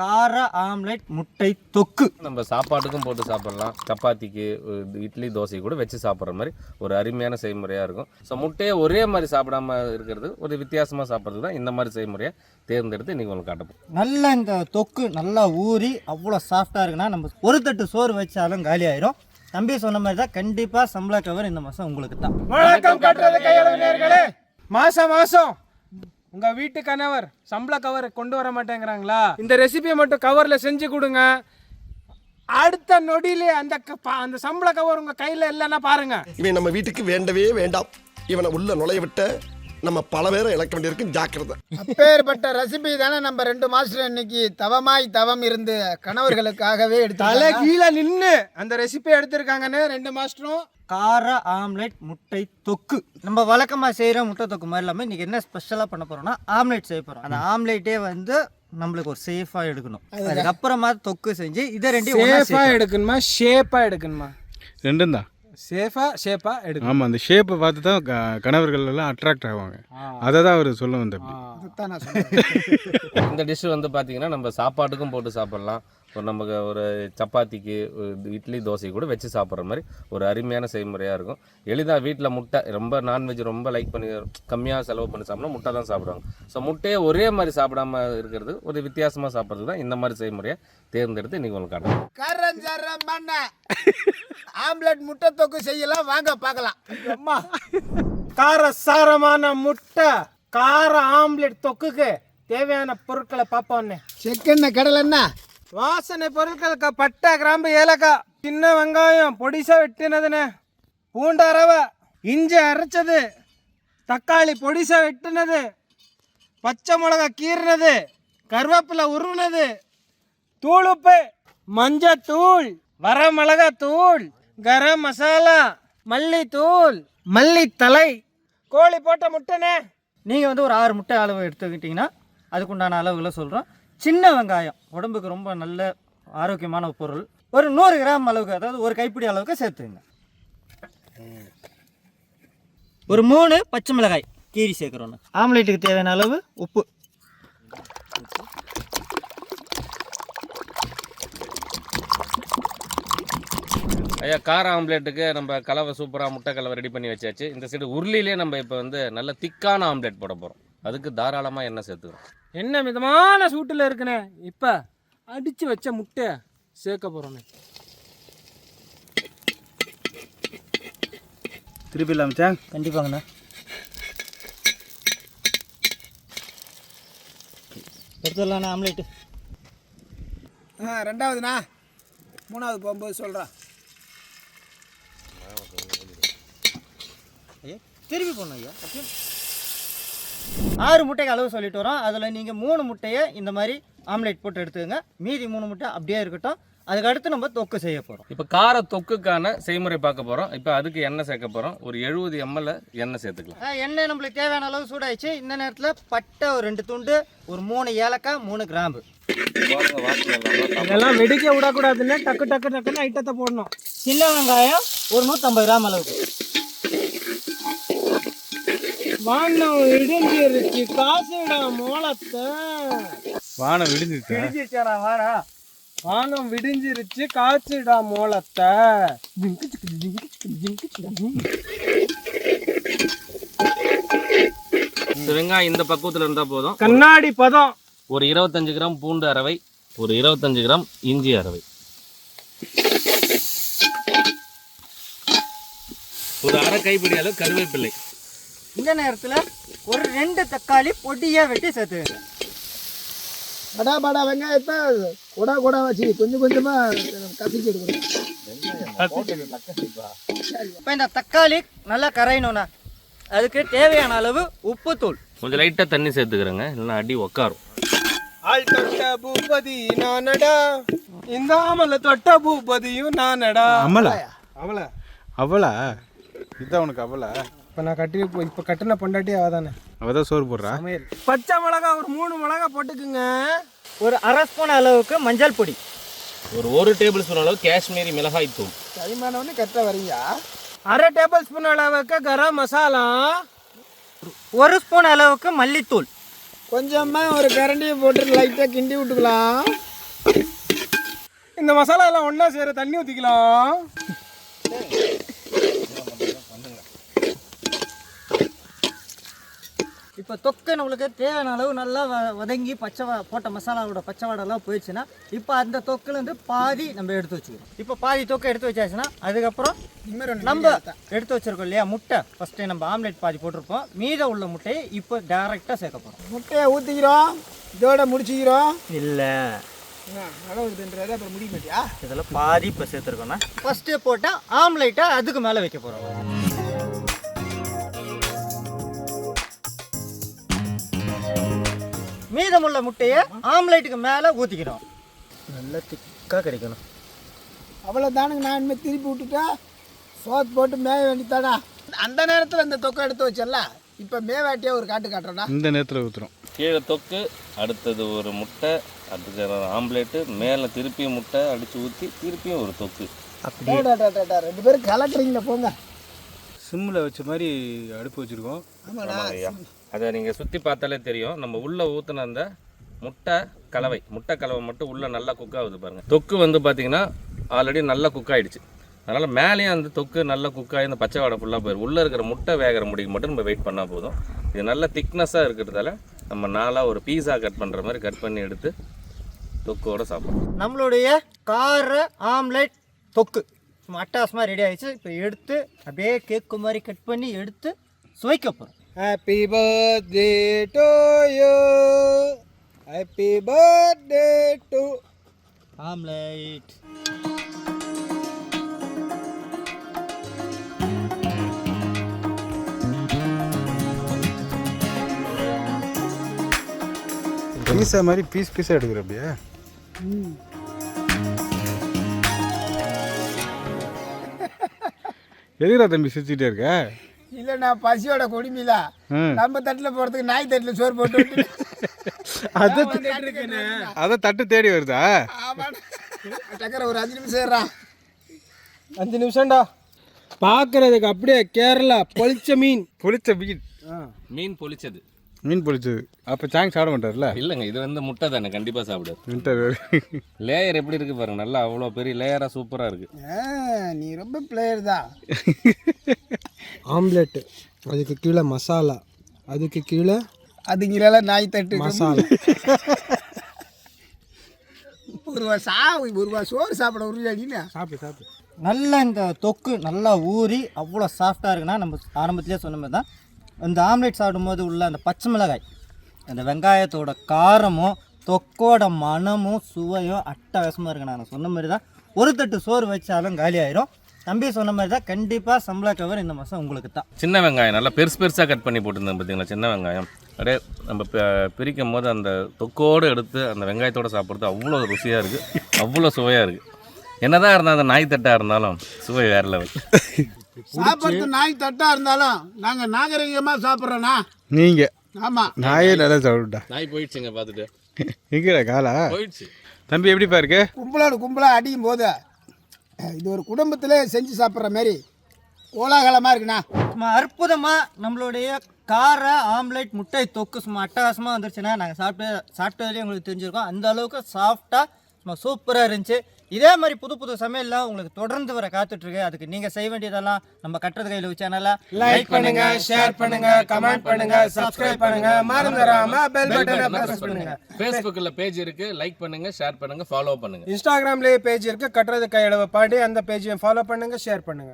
கார ஆம்லெட் முட்டை தொக்கு. நம்ம சாப்பாட்டுக்கும் போட்டு சாப்பிடலாம். சப்பாத்திக்கு இட்லி தோசை கூட வச்சு சாப்பிட்ற மாதிரி ஒரு அருமையான செய்முறையாக இருக்கும். ஸோ முட்டையை ஒரே மாதிரி சாப்பிடாம இருக்கிறது ஒரு வித்தியாசமாக சாப்பிட்றது தான் இந்த மாதிரி செய்முறையை தேர்ந்தெடுத்து இன்றைக்கி உங்களுக்கு காட்டப்போம் நல்லா இந்த தொக்கு நல்லா ஊறி அவ்வளோ சாஃப்டாக இருக்குன்னா நம்ம ஒரு தட்டு சோறு வச்சாலும் காலி ஆயிரும். தம்பி சொன்ன மாதிரி தான் கண்டிப்பாக சம்பள கவர் இந்த மாதம் உங்களுக்கு தான் மாசம் மாசம் உங்க வீட்டு கணவர் சம்பள கவர் கொண்டு வர மாட்டேங்கிறாங்களா? இந்த ரெசிபியை மட்டும் கவர்ல செஞ்சு கொடுங்க. அடுத்த நொடியிலே அந்த அந்த சம்பள கவர் உங்க கையில இல்லைன்னா பாருங்க. இவன் நம்ம வீட்டுக்கு வேண்டவே வேண்டாம். இவனை உள்ள நுழைய விட்ட நம்ம பல பேரை இழக்க வேண்டியிருக்கும் ஜாக்கிரதை. அப்பேற்பட்ட ரெசிபி தானே நம்ம ரெண்டு மாஸ்டர் இன்னைக்கு தவமாய் தவம் இருந்து கணவர்களுக்காகவே தலை எடுத்து கீழே நின்று அந்த ரெசிபி எடுத்திருக்காங்கன்னு ரெண்டு மாஸ்டரும் கார ஆம்லெட் முட்டை தொக்கு. நம்ம வழக்கமாக செய்கிற முட்டை தொக்கு மாதிரி இல்லாமல் இன்றைக்கி என்ன ஸ்பெஷலாக பண்ண போகிறோம்னா ஆம்லெட் செய்ய போகிறோம் அந்த ஆம்லெட்டே வந்து நம்மளுக்கு ஒரு சேஃபாக எடுக்கணும். அதுக்கப்புறமா தொக்கு செஞ்சு இதை ரெண்டையும் ஒண்ணா சேஃபா சேர்க்கணும். எடுக்கணுமா? ஷேப்பா எடுக்கணுமா? ரெண்டும் தான். சேஃபா ஷேப்பா எடுக்கணும். ஆமாம் அந்த ஷேப்பை பார்த்து தான் க- கணவர்கள் எல்லாம் அட்ராக்ட் ஆவாங்க. அதை தான் அவர் சொல்ல சொல்றேன் இந்த டிஷ் வந்து பார்த்தீங்கன்னா நம்ம சாப்பாட்டுக்கும் போட்டு சாப்பிடலாம். ஒரு நமக்கு ஒரு சப்பாத்திக்கு இட்லி தோசை கூட வச்சு சாப்பிட்ற மாதிரி ஒரு அருமையான செய்முறையாக இருக்கும். எளிதாக வீட்டில் முட்டை ரொம்ப நான்வெஜ் ரொம்ப லைக் பண்ணி கம்மியாக செலவு பண்ணி சாப்பிடணும் முட்டை தான் சாப்பிடுவாங்க. ஸோ முட்டையை ஒரே மாதிரி சாப்பிடாம இருக்கிறது ஒரு வித்தியாசமாக சாப்பிட்றது தான் இந்த மாதிரி செய்முறையை தேர்ந்தெடுத்து இன்றைக்கி உங்களுக்கு காட்டுறோம் ஆம்லெட் முட்டை தொக்கு செய்யலாம். வாங்க பார்க்கலாம். அம்மா கார சாரமான முட்டை கார ஆம்லெட் தொக்குக்கு தேவையான பொருட்களை பார்ப்போன்னே செக்கெண்ண கடலெண்ண வாசனை பொருட்கள் க- பட்டை கிராம்பு ஏலக்காய் சின்ன வெங்காயம் பொடிசா வெட்டினதுண்ணே. பூண்டு அரவை இஞ்சி அரைச்சது தக்காளி பொடிசா வெட்டினது பச்சை மிளகா கீறினது கருவேப்பிலை உருவினது தூளுப்பு மஞ்சத்தூள் வரமிளகா தூள் கரம் மசாலா மல்லித்தூள். மல்லித்தலை. கோழி போட்ட முட்டைனே. நீங்கள் வந்து ஒரு ஆறு முட்டை அளவு எடுத்துக்கிட்டிங்கன்னா அதுக்குண்டான அளவுகளை சொல்கிறோம் சின்ன வெங்காயம் உடம்புக்கு ரொம்ப நல்ல ஆரோக்கியமான பொருள் ஒரு நூறு கிராம் அளவுக்கு அதாவது ஒரு கைப்பிடி அளவுக்கு சேர்த்துங்க. ஒரு மூணு பச்சை மிளகாய் கீரி சேர்க்குறோன்னு. ஆம்லேட்டுக்கு தேவையான அளவு உப்பு. ஐயா கார ஆம்லேட்டுக்கு நம்ம கலவை சூப்பராக முட்டை கலவை ரெடி பண்ணி வச்சாச்சு. இந்த சைடு உருளிலே நம்ம இப்போ வந்து நல்ல திக்கான ஆம்லேட் போட போகிறோம் அதுக்கு தாராளமாக எண்ணெய் சேர்த்துக்கிறோம். என்ன மிதமான சூட்டில் இருக்குண்ணே இப்போ அடித்து வச்ச முட்டை சேர்க்க போகிறோண்ணே திருப்பி இல்லாமச்சா கண்டிப்பாங்கண்ணா. எடுத்துடலாண்ணா ஆம்லேட்டு. ஆ ரெண்டாவதுண்ணா. மூணாவது போகும்போது சொல்கிறேன் ஐயா திருப்பி போடணும் ஐயா அப்படியே. ஆறு முட்டைக்கு அளவு சொல்லிட்டு வரோம். அதில் நீங்கள் மூணு முட்டையை இந்த மாதிரி ஆம்லேட் போட்டு எடுத்துக்கங்க. மீதி மூணு முட்டை அப்படியே இருக்கட்டும். அதுக்கு அடுத்து நம்ம தொக்கு செய்ய போகிறோம் இப்போ கார தொக்குக்கான செய்முறை பார்க்க போகிறோம் இப்போ அதுக்கு எண்ணெய் சேர்க்க போகிறோம் ஒரு எழுபது எம்எல் எண்ணெய் சேர்த்துக்கலாம். எண்ணெய் நம்மளுக்கு தேவையான அளவு சூடாயிடுச்சு. இந்த நேரத்தில் பட்டை ஒரு ரெண்டு துண்டு ஒரு மூணு ஏலக்காய் மூணு கிராம்பு. இதெல்லாம் வெடிக்க விடக்கூடாதுன்னு டக்கு டக்கு டக்குன்னு ஐட்டத்தை போடணும். சின்ன வெங்காயம் ஒரு நூற்றம்பது கிராம் அளவுக்கு. வானம் இடிஞ்சிருச்சு. காசுடா மோளத்தை. வானம் விடிஞ்சிருச்சா வானம் விடிஞ்சிருச்சு காய்ச்சிடா மோளத்தை. இந்த வெங்காயம் இந்த பக்குவத்தில் இருந்தால் போதும். கண்ணாடி பதம். ஒரு இருபத்தஞ்சு கிராம் பூண்டு அரவை ஒரு இருபத்தஞ்சு கிராம் இஞ்சி அரவை ஒரு அரை கைப்பிடி அளவு கருவேப்பிள்ளை இந்த நேரத்தில் ஒரு ரெண்டு தக்காளி பொடியாக வெட்டி சேர்த்துக்கங்க படா படா வெங்காயத்தை கொடா கொடா வச்சு கொஞ்சம் கொஞ்சமாக கசிச்சு எடுக்கணும். இப்போ இந்த தக்காளி நல்லா கரையணும்ண்ணா அதுக்கு தேவையான அளவு உப்புத்தூள். கொஞ்சம் லைட்டாக தண்ணி சேர்த்துக்கிறேங்க இல்லைன்னா அடி உக்காரும். ஆள் தொட்ட பூபதி நானடா. இந்த ஆமல தொட்ட பூபதியும் நானடா. அமலா. அவள அவளா? இதான் உனக்கு அவளா? இப்ப நான் கட்டி இப்ப கட்டின பொண்டாட்டி அவதானே. அவ தான் சோறு போடுறா? சமையல். பச்சை மிளகா ஒரு மூணு மிளகா போட்டுக்குங்க. ஒரு அரை ஸ்பூன் அளவுக்கு மஞ்சள் பொடி. ஒரு ஒரு டேபிள் ஸ்பூன் அளவு காஷ்மீரி மிளகாய் தூள். கைமானவனே கரெக்டாக வரீங்க அரை டேபிள் ஸ்பூன் அளவுக்கு கரம் மசாலா. ஒரு ஸ்பூன் அளவுக்கு மல்லித்தூள். கொஞ்சமாக ஒரு கரண்டியை போட்டு லைட்டாக கிண்டி விட்டுக்கலாம். இந்த மசாலா எல்லாம் ஒண்ணா சேர தண்ணி ஊத்திக்கலாம். இப்போ தொக்கை நம்மளுக்கு தேவையான அளவு நல்லா வதங்கி பச்சை போட்ட மசாலாவோட பச்சை வாடெல்லாம் போயிடுச்சுன்னா இப்போ அந்த தொக்குலேருந்து பாதி நம்ம எடுத்து வச்சுக்கிறோம் இப்போ பாதி தொக்கை எடுத்து வச்சாச்சுன்னா அதுக்கப்புறம் நம்ம எடுத்து. வச்சிருக்கோம் இல்லையா முட்டை. ஃபஸ்ட்டு நம்ம ஆம்லெட் பாதி போட்டிருப்போம். மீத உள்ள முட்டையை இப்போ டேரெக்டாக சேர்க்க போகிறோம் முட்டையை ஊற்றிக்கிறோம் இதோட முடிச்சுக்கிறோம். இல்லை. அளவு இதுன்றது அப்புறம் முடிய மாட்டியா? இதில் பாதி இப்போ சேர்த்துருக்கோம்னா ஃபஸ்ட்டு போட்டால் ஆம்லேட்டை அதுக்கு மேலே வைக்க போகிறோம் மீதமுள்ள முட்டையை ஆம்லேட்டுக்கு மேலே ஊற்றிக்கிறோம் நல்லா திக்காக கிடைக்கணும். அவ்வளோ தானுங்க நான் இனிமேல் திருப்பி விட்டுட்டா சோத்து போட்டு மேய வேண்டித்தாடா அந்த நேரத்தில் இந்த தொக்கை எடுத்து வச்சல இப்போ மேவாட்டியாக ஒரு காட்டு காட்டுறடா இந்த நேரத்தில் ஊற்றுறோம் கீழே தொக்கு அடுத்தது ஒரு முட்டை அடுத்து ஆம்லேட்டு மேலே திருப்பியும் முட்டை அடித்து ஊற்றி திருப்பியும் ஒரு தொக்கு. அப்படி டா, டா, டா, டா, ரெண்டு பேரும் கலட்டுறீங்களா போங்க. சிம்மில் வச்ச மாதிரி அடுப்பு வச்சுருக்கோம். ஆமாடா அதை நீங்கள் சுற்றி பார்த்தாலே தெரியும். நம்ம உள்ளே ஊற்றின அந்த முட்டை கலவை முட்டை கலவை மட்டும் உள்ளே நல்லா குக் ஆகுது பாருங்கள் தொக்கு வந்து பார்த்திங்கன்னா ஆல்ரெடி நல்லா குக் ஆகிடுச்சு அதனால் மேலேயும் அந்த தொக்கு நல்லா குக் ஆகி அந்த பச்சை வாடை ஃபுல்லாக போயிடும் உள்ளே இருக்கிற முட்டை வேகிற முடிக்கு மட்டும் நம்ம வெயிட் பண்ணால் போதும். இது நல்ல திக்னஸாக இருக்கிறதால நம்ம நாளாக ஒரு பீஸா கட் பண்ணுற மாதிரி கட் பண்ணி எடுத்து தொக்கோடு சாப்பிடுவோம் நம்மளுடைய கார ஆம்லேட் தொக்கு. சும்மா அட்டாசமாக ரெடி ஆகிடுச்சு இப்போ எடுத்து அப்படியே கேக்கு மாதிரி கட் பண்ணி எடுத்து சுவைக்க போகிறோம் happy birthday to you happy birthday to omelette pizza மாதிரி பீஸ் பீஸாக எடுக்கிற அப்படியே? எதுக்குடா தம்பி சிரிச்சுட்டே இருக்க? இல்லை நான் பசியோட கொடுமையில. நம்ம தட்டில் போகிறதுக்கு நாய் தட்டில் சோறு போட்டு விட்டு. அதை அதை தட்டு தேடி வருதா? டக்கரை ஒரு அஞ்சு நிமிஷம் ஏறான் அஞ்சு நிமிஷம்டா. பார்க்கறதுக்கு அப்படியே கேரளா பொளிச்ச மீன். பொளிச்ச மீன். மீன் பொளிச்சது. மீன் பொளிச்சது அப்போ சாங் சாப்பிட மாட்டார்ல? இல்லைங்க இது வந்து முட்டை தானே கண்டிப்பாக சாப்பிடாது வின்டர் லேயர் எப்படி இருக்குது பாருங்க நல்லா அவ்வளோ பெரிய லேயராக சூப்பராக இருக்குது ஆ, நீ ரொம்ப பிளேயர் தான் ஆம்லெட்டு அதுக்கு கீழே மசாலா அதுக்கு கீழே அதுங்கிறால நாய் தட்டு. மசாலா. ஒரு ரூபா சா ஒரு ரூபா சோறு சாப்பிட உருவாடின்னு சாப்பிடு சாப்பிடு. நல்ல இந்த தொக்கு நல்லா ஊறி அவ்வளோ சாஃப்டாக இருக்குன்னா நம்ம ஆரம்பத்திலே சொன்ன மாதிரி தான் இந்த ஆம்லேட் சாப்பிடும்போது உள்ள அந்த பச்சை மிளகாய் அந்த வெங்காயத்தோட காரமும் தொக்கோட மணமும் சுவையும் அட்டகாசமாக இருக்கு. நான் சொன்ன மாதிரி தான் ஒரு தட்டு சோறு வச்சாலும் காலி ஆயிரும். தம்பி சொன்ன மாதிரி தான் கண்டிப்பாக சம்பள கவர் இந்த மாதம் உங்களுக்கு தான் சின்ன வெங்காயம் நல்லா பெருசு பெருசாக கட் பண்ணி போட்டிருந்தேன் பார்த்தீங்களா சின்ன வெங்காயம். அப்படியே நம்ம பிரிக்கும் போது அந்த தொக்கோடு எடுத்து அந்த வெங்காயத்தோடு சாப்பிட்றது அவ்வளோ ருசியாக இருக்குது அவ்வளோ சுவையாக இருக்குது என்னதான் இருந்தால் அந்த நாய் தட்டாக இருந்தாலும் சுவை வேறு லெவல் சாப்பிட்றது நாய் தட்டா இருந்தாலும் நாங்கள் நாகரிகமாக சாப்பிட்றோண்ணா நீங்கள் ஆமாம் நாயே நல்லா சாப்பிடுடா நாய் போயிடுச்சுங்க பார்த்துட்டு. எங்கடா காலா? போயிடுச்சு. தம்பி எப்படிப்பா இருக்கு? கும்பலோட கும்பலாக அடிக்கும் போது இது ஒரு குடும்பத்திலே செஞ்சு சாப்பிட்ற மாதிரி கோலாகலமாக இருக்குண்ணா. சும்மா அற்புதமாக நம்மளுடைய கார ஆம்லேட் முட்டை தொக்கு சும்மா அட்டகாசமாக வந்துருச்சுன்னா நாங்கள் சாப்பிட்டு சாப்பிட்டதுலேயே உங்களுக்கு தெரிஞ்சிருக்கோம். அந்த அளவுக்கு சாஃப்டாக சும்மா சூப்பராக இருந்துச்சு. இதே மாதிரி புது புது சமையல்லாம் உங்களுக்கு தொடர்ந்து வர காத்துட்ருக்கு. அதுக்கு நீங்கள் செய்ய வேண்டியதெல்லாம் நம்ம கட்டுறது கையில் சேனலை லைக் பண்ணுங்க ஷேர் பண்ணுங்க கமெண்ட் பண்ணுங்க சப்ஸ்கிரைப் பண்ணுங்க. மறந்துடாம பெல் பட்டனை பிரஸ் பண்ணுங்க. ஃபேஸ்புக்கில் பேஜ் இருக்குது லைக் பண்ணுங்கள் ஷேர் பண்ணுங்கள் ஃபாலோ பண்ணுங்கள் இன்ஸ்டாகிராம்லயே பேஜ் இருக்கு. கட்டுறது கையளவு பாடி. அந்த பேஜையும் ஃபாலோ பண்ணுங்க ஷேர் பண்ணுங்க.